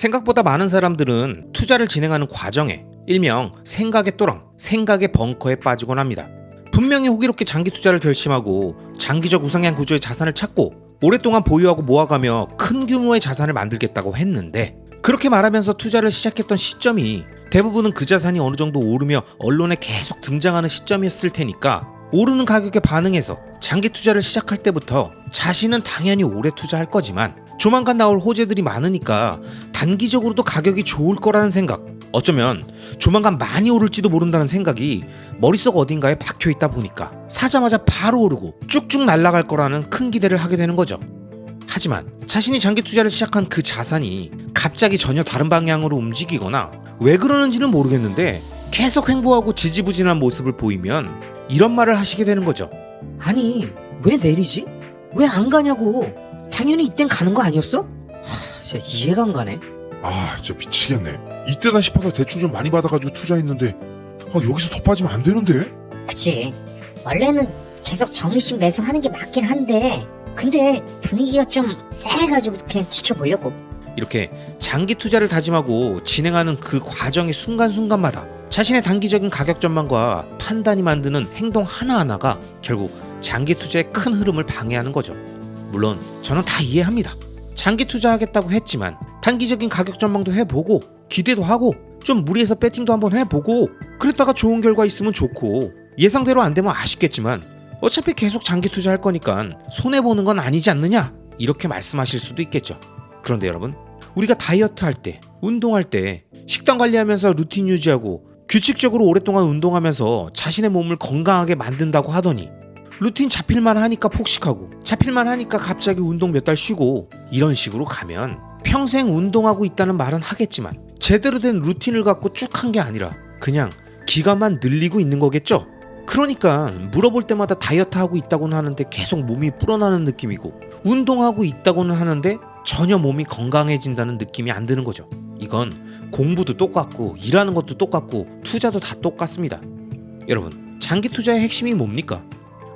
생각보다 많은 사람들은 투자를 진행하는 과정에 일명 생각의 또랑, 생각의 벙커에 빠지곤 합니다. 분명히 호기롭게 장기 투자를 결심하고 장기적 우상향 구조의 자산을 찾고 오랫동안 보유하고 모아가며 큰 규모의 자산을 만들겠다고 했는데 그렇게 말하면서 투자를 시작했던 시점이 대부분은 그 자산이 어느 정도 오르며 언론에 계속 등장하는 시점이었을 테니까 오르는 가격에 반응해서 장기 투자를 시작할 때부터 자신은 당연히 오래 투자할 거지만 조만간 나올 호재들이 많으니까 단기적으로도 가격이 좋을 거라는 생각 어쩌면 조만간 많이 오를지도 모른다는 생각이 머릿속 어딘가에 박혀 있다 보니까 사자마자 바로 오르고 쭉쭉 날아갈 거라는 큰 기대를 하게 되는 거죠. 하지만 자신이 장기 투자를 시작한 그 자산이 갑자기 전혀 다른 방향으로 움직이거나 왜 그러는지는 모르겠는데 계속 횡보하고 지지부진한 모습을 보이면 이런 말을 하시게 되는 거죠. 아니 왜 내리지? 왜 안 가냐고 당연히 이땐 가는 거 아니었어? 하 진짜 이해가 안 가네 아, 진짜 미치겠네. 이때다 싶어서 대출 좀 많이 받아가지고 투자했는데, 아, 여기서 더 빠지면 안 되는데? 그치. 원래는 계속 정리식 매수하는 게 맞긴 한데, 근데 분위기가 좀 쎄해가지고 그냥 지켜보려고. 이렇게 장기 투자를 다짐하고 진행하는 그 과정의 순간순간마다 자신의 단기적인 가격 전망과 판단이 만드는 행동 하나하나가 결국 장기 투자의 큰 흐름을 방해하는 거죠. 물론 저는 다 이해합니다. 장기 투자하겠다고 했지만 단기적인 가격 전망도 해보고 기대도 하고 좀 무리해서 배팅도 한번 해보고 그랬다가 좋은 결과 있으면 좋고 예상대로 안 되면 아쉽겠지만 어차피 계속 장기 투자할 거니까 손해 보는 건 아니지 않느냐 이렇게 말씀하실 수도 있겠죠. 그런데 여러분 우리가 다이어트 할 때, 운동할 때 식단 관리하면서 루틴 유지하고 규칙적으로 오랫동안 운동하면서 자신의 몸을 건강하게 만든다고 하더니 루틴 잡힐만 하니까 폭식하고 잡힐만 하니까 갑자기 운동 몇 달 쉬고 이런 식으로 가면 평생 운동하고 있다는 말은 하겠지만 제대로 된 루틴을 갖고 쭉 한 게 아니라 그냥 기간만 늘리고 있는 거겠죠? 그러니까 물어볼 때마다 다이어트 하고 있다고는 하는데 계속 몸이 불어나는 느낌이고 운동하고 있다고는 하는데 전혀 몸이 건강해진다는 느낌이 안 드는 거죠. 이건 공부도 똑같고 일하는 것도 똑같고 투자도 다 똑같습니다. 여러분, 장기 투자의 핵심이 뭡니까?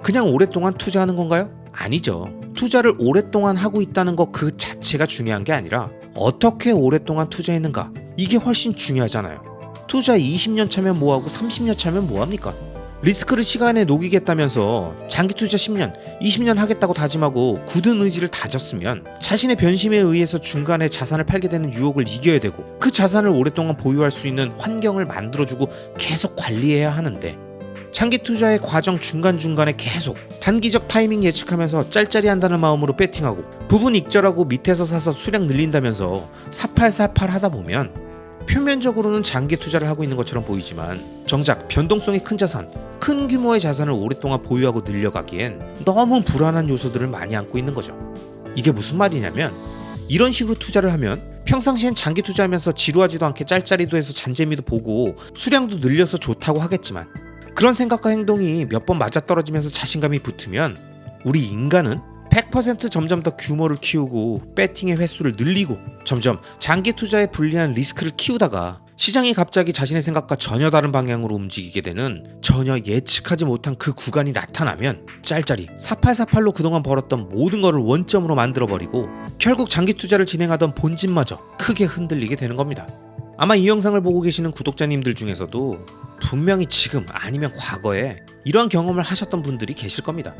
그냥 오랫동안 투자하는 건가요? 아니죠. 투자를 오랫동안 하고 있다는 것 그 자체가 중요한 게 아니라 어떻게 오랫동안 투자했는가 이게 훨씬 중요하잖아요. 투자 20년 차면 뭐하고 30년 차면 뭐합니까? 리스크를 시간에 녹이겠다면서 장기 투자 10년, 20년 하겠다고 다짐하고 굳은 의지를 다졌으면 자신의 변심에 의해서 중간에 자산을 팔게 되는 유혹을 이겨야 되고 그 자산을 오랫동안 보유할 수 있는 환경을 만들어주고 계속 관리해야 하는데 장기 투자의 과정 중간중간에 계속 단기적 타이밍 예측하면서 짤짤이 한다는 마음으로 배팅하고 부분 익절하고 밑에서 사서 수량 늘린다면서 사팔사팔 하다 보면 표면적으로는 장기 투자를 하고 있는 것처럼 보이지만 정작 변동성이 큰 자산, 큰 규모의 자산을 오랫동안 보유하고 늘려가기엔 너무 불안한 요소들을 많이 안고 있는 거죠. 이게 무슨 말이냐면 이런 식으로 투자를 하면 평상시엔 장기 투자하면서 지루하지도 않게 짤짤이도 해서 잔재미도 보고 수량도 늘려서 좋다고 하겠지만 그런 생각과 행동이 몇 번 맞아떨어지면서 자신감이 붙으면 우리 인간은 100% 점점 더 규모를 키우고 배팅의 횟수를 늘리고 점점 장기 투자에 불리한 리스크를 키우다가 시장이 갑자기 자신의 생각과 전혀 다른 방향으로 움직이게 되는 전혀 예측하지 못한 그 구간이 나타나면 짤짤이 4848로 그동안 벌었던 모든 것을 원점으로 만들어버리고 결국 장기 투자를 진행하던 본진마저 크게 흔들리게 되는 겁니다. 아마 이 영상을 보고 계시는 구독자님들 중에서도 분명히 지금 아니면 과거에 이러한 경험을 하셨던 분들이 계실 겁니다.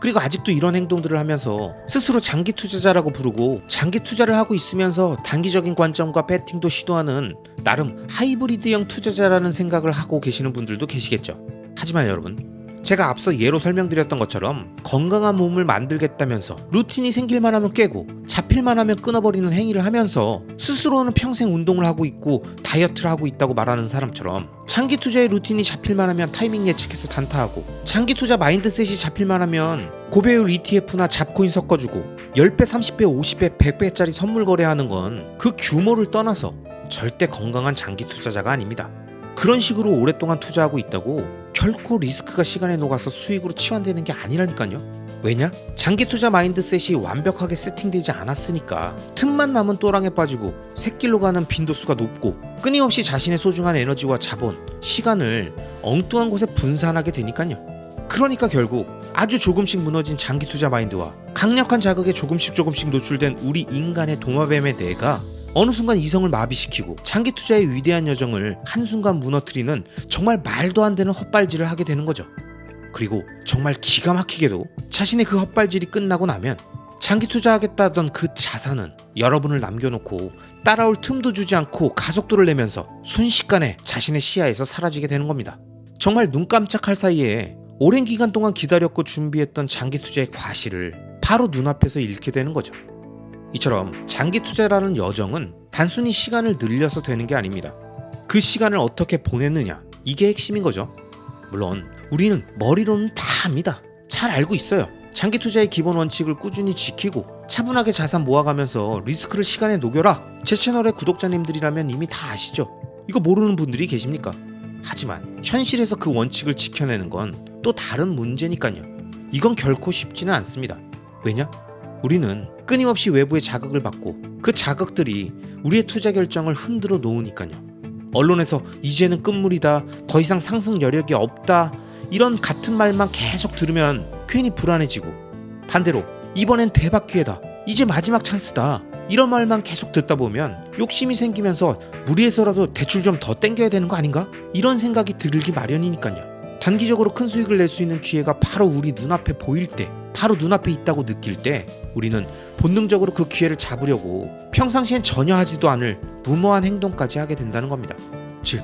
그리고 아직도 이런 행동들을 하면서 스스로 장기 투자자라고 부르고 장기 투자를 하고 있으면서 단기적인 관점과 배팅도 시도하는 나름 하이브리드형 투자자라는 생각을 하고 계시는 분들도 계시겠죠. 하지만 여러분, 제가 앞서 예로 설명드렸던 것처럼 건강한 몸을 만들겠다면서 루틴이 생길만 하면 깨고 잡힐만 하면 끊어버리는 행위를 하면서 스스로는 평생 운동을 하고 있고 다이어트를 하고 있다고 말하는 사람처럼 장기 투자의 루틴이 잡힐만 하면 타이밍 예측해서 단타하고 장기 투자 마인드셋이 잡힐만 하면 고배율 ETF나 잡코인 섞어주고 10배, 30배, 50배, 100배짜리 선물 거래하는 건 그 규모를 떠나서 절대 건강한 장기 투자자가 아닙니다. 그런 식으로 오랫동안 투자하고 있다고 결코 리스크가 시간에 녹아서 수익으로 치환되는 게 아니라니까요. 왜냐? 장기 투자 마인드셋이 완벽하게 세팅되지 않았으니까 틈만 남은 또랑에 빠지고 새길로 가는 빈도수가 높고 끊임없이 자신의 소중한 에너지와 자본, 시간을 엉뚱한 곳에 분산하게 되니까요. 그러니까 결국 아주 조금씩 무너진 장기 투자 마인드와 강력한 자극에 조금씩 조금씩 노출된 우리 인간의 도마뱀의 뇌가 어느 순간 이성을 마비시키고 장기 투자의 위대한 여정을 한순간 무너뜨리는 정말 말도 안 되는 헛발질을 하게 되는 거죠. 그리고 정말 기가 막히게도 자신의 그 헛발질이 끝나고 나면 장기 투자하겠다던 그 자산은 여러분을 남겨놓고 따라올 틈도 주지 않고 가속도를 내면서 순식간에 자신의 시야에서 사라지게 되는 겁니다. 정말 눈 깜짝할 사이에 오랜 기간 동안 기다렸고 준비했던 장기 투자의 과실을 바로 눈앞에서 잃게 되는 거죠. 이처럼 장기 투자라는 여정은 단순히 시간을 늘려서 되는 게 아닙니다. 그 시간을 어떻게 보냈느냐 이게 핵심인 거죠. 물론 우리는 머리로는 다 압니다. 잘 알고 있어요. 장기 투자의 기본 원칙을 꾸준히 지키고 차분하게 자산 모아가면서 리스크를 시간에 녹여라. 제 채널의 구독자님들이라면 이미 다 아시죠. 이거 모르는 분들이 계십니까? 하지만 현실에서 그 원칙을 지켜내는 건 또 다른 문제니까요. 이건 결코 쉽지는 않습니다. 왜냐? 우리는 끊임없이 외부의 자극을 받고 그 자극들이 우리의 투자 결정을 흔들어 놓으니까요. 언론에서 이제는 끝물이다, 더 이상 상승 여력이 없다, 이런 같은 말만 계속 들으면 괜히 불안해지고 반대로 이번엔 대박 기회다, 이제 마지막 찬스다, 이런 말만 계속 듣다 보면 욕심이 생기면서 무리해서라도 대출 좀 더 땡겨야 되는 거 아닌가? 이런 생각이 들기 마련이니까요. 단기적으로 큰 수익을 낼 수 있는 기회가 바로 우리 눈앞에 보일 때, 바로 눈앞에 있다고 느낄 때, 우리는 본능적으로 그 기회를 잡으려고 평상시엔 전혀 하지도 않을 무모한 행동까지 하게 된다는 겁니다. 즉,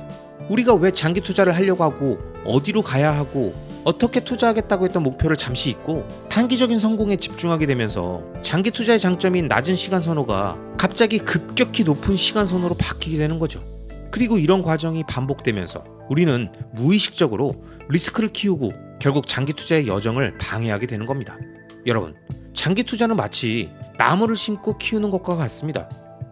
우리가 왜 장기 투자를 하려고 하고 어디로 가야 하고 어떻게 투자하겠다고 했던 목표를 잠시 잊고 단기적인 성공에 집중하게 되면서 장기 투자의 장점인 낮은 시간 선호가 갑자기 급격히 높은 시간 선호로 바뀌게 되는 거죠. 그리고 이런 과정이 반복되면서 우리는 무의식적으로 리스크를 키우고 결국 장기 투자의 여정을 방해하게 되는 겁니다. 여러분, 장기 투자는 마치 나무를 심고 키우는 것과 같습니다.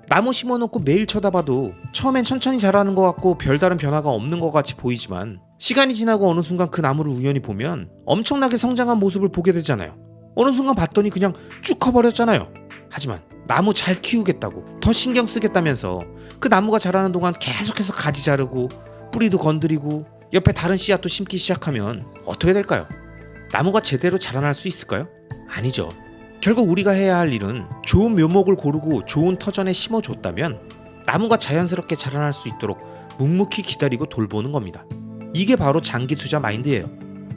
나무 심어놓고 매일 쳐다봐도 처음엔 천천히 자라는 것 같고 별다른 변화가 없는 것 같이 보이지만 시간이 지나고 어느 순간 그 나무를 우연히 보면 엄청나게 성장한 모습을 보게 되잖아요. 어느 순간 봤더니 그냥 쭉 커버렸잖아요. 하지만 나무 잘 키우겠다고 더 신경 쓰겠다면서 그 나무가 자라는 동안 계속해서 가지 자르고 뿌리도 건드리고 옆에 다른 씨앗도 심기 시작하면 어떻게 될까요? 나무가 제대로 자라날 수 있을까요? 아니죠. 결국 우리가 해야 할 일은 좋은 묘목을 고르고 좋은 터전에 심어줬다면 나무가 자연스럽게 자라날 수 있도록 묵묵히 기다리고 돌보는 겁니다. 이게 바로 장기 투자 마인드예요.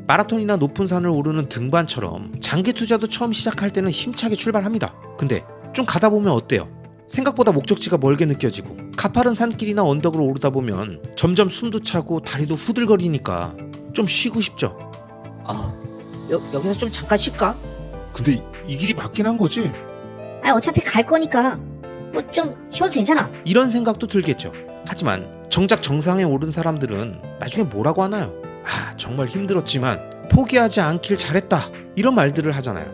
마라톤이나 높은 산을 오르는 등반처럼 장기 투자도 처음 시작할 때는 힘차게 출발합니다. 근데 좀 가다 보면 어때요? 생각보다 목적지가 멀게 느껴지고 가파른 산길이나 언덕을 오르다 보면 점점 숨도 차고 다리도 후들거리니까 좀 쉬고 싶죠. 아, 여, 여기서 좀 잠깐 쉴까? 근데 이, 이 길이 맞긴 한 거지? 아 어차피 갈 거니까 뭐 좀 쉬어도 되잖아. 이런 생각도 들겠죠. 하지만 정작 정상에 오른 사람들은 나중에 뭐라고 하나요? 아, 정말 힘들었지만 포기하지 않길 잘했다. 이런 말들을 하잖아요.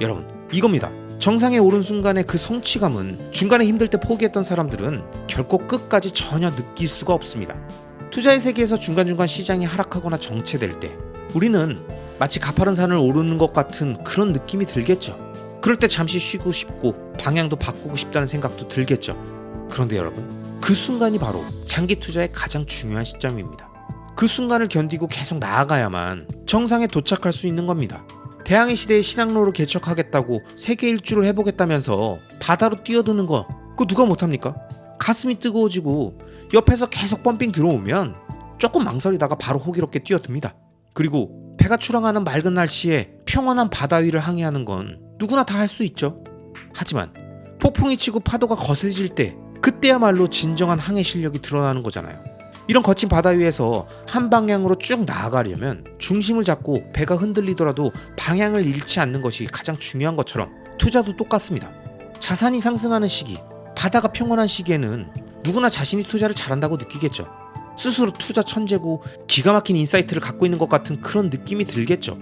여러분, 이겁니다. 정상에 오른 순간의 그 성취감은 중간에 힘들 때 포기했던 사람들은 결코 끝까지 전혀 느낄 수가 없습니다. 투자의 세계에서 중간중간 시장이 하락하거나 정체될 때 우리는 마치 가파른 산을 오르는 것 같은 그런 느낌이 들겠죠. 그럴 때 잠시 쉬고 싶고 방향도 바꾸고 싶다는 생각도 들겠죠. 그런데 여러분, 그 순간이 바로 장기 투자의 가장 중요한 시점입니다. 그 순간을 견디고 계속 나아가야만 정상에 도착할 수 있는 겁니다. 대항해 시대의 신항로를 개척하겠다고 세계 일주를 해보겠다면서 바다로 뛰어드는 거 그거 누가 못합니까? 가슴이 뜨거워지고 옆에서 계속 펌핑 들어오면 조금 망설이다가 바로 호기롭게 뛰어듭니다. 그리고 배가 출항하는 맑은 날씨에 평온한 바다 위를 항해하는 건 누구나 다 할 수 있죠. 하지만 폭풍이 치고 파도가 거세질 때 그때야말로 진정한 항해 실력이 드러나는 거잖아요. 이런 거친 바다 위에서 한 방향으로 쭉 나아가려면 중심을 잡고 배가 흔들리더라도 방향을 잃지 않는 것이 가장 중요한 것처럼 투자도 똑같습니다. 자산이 상승하는 시기, 바다가 평온한 시기에는 누구나 자신이 투자를 잘한다고 느끼겠죠. 스스로 투자 천재고 기가 막힌 인사이트를 갖고 있는 것 같은 그런 느낌이 들겠죠.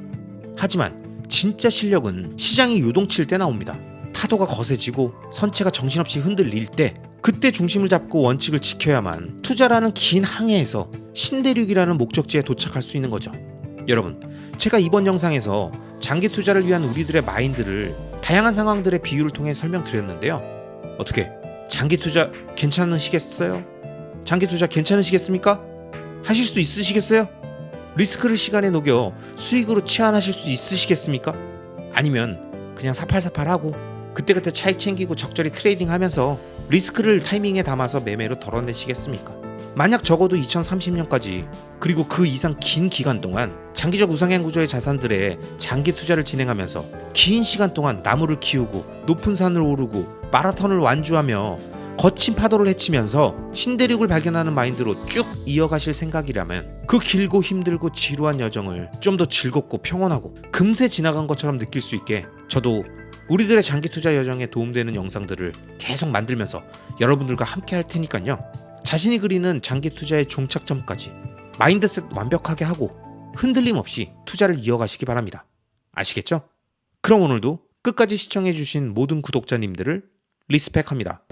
하지만 진짜 실력은 시장이 요동칠 때 나옵니다. 파도가 거세지고 선체가 정신없이 흔들릴 때 그때 중심을 잡고 원칙을 지켜야만 투자라는 긴 항해에서 신대륙이라는 목적지에 도착할 수 있는 거죠. 여러분, 제가 이번 영상에서 장기 투자를 위한 우리들의 마인드를 다양한 상황들의 비유를 통해 설명드렸는데요. 어떻게 장기 투자 괜찮으시겠어요? 장기 투자 괜찮으시겠습니까? 하실 수 있으시겠어요? 리스크를 시간에 녹여 수익으로 치환하실 수 있으시겠습니까? 아니면 그냥 사팔사팔하고 그때그때 차익 챙기고 적절히 트레이딩 하면서 리스크를 타이밍에 담아서 매매로 덜어내시겠습니까? 만약 적어도 2030년까지 그리고 그 이상 긴 기간 동안 장기적 우상향 구조의 자산들에 장기 투자를 진행하면서 긴 시간 동안 나무를 키우고 높은 산을 오르고 마라톤을 완주하며 거친 파도를 헤치면서 신대륙을 발견하는 마인드로 쭉 이어가실 생각이라면 그 길고 힘들고 지루한 여정을 좀 더 즐겁고 평온하고 금세 지나간 것처럼 느낄 수 있게 저도 우리들의 장기 투자 여정에 도움되는 영상들을 계속 만들면서 여러분들과 함께 할 테니까요. 자신이 그리는 장기 투자의 종착점까지 마인드셋 완벽하게 하고 흔들림 없이 투자를 이어가시기 바랍니다. 아시겠죠? 그럼 오늘도 끝까지 시청해주신 모든 구독자님들을 리스펙합니다.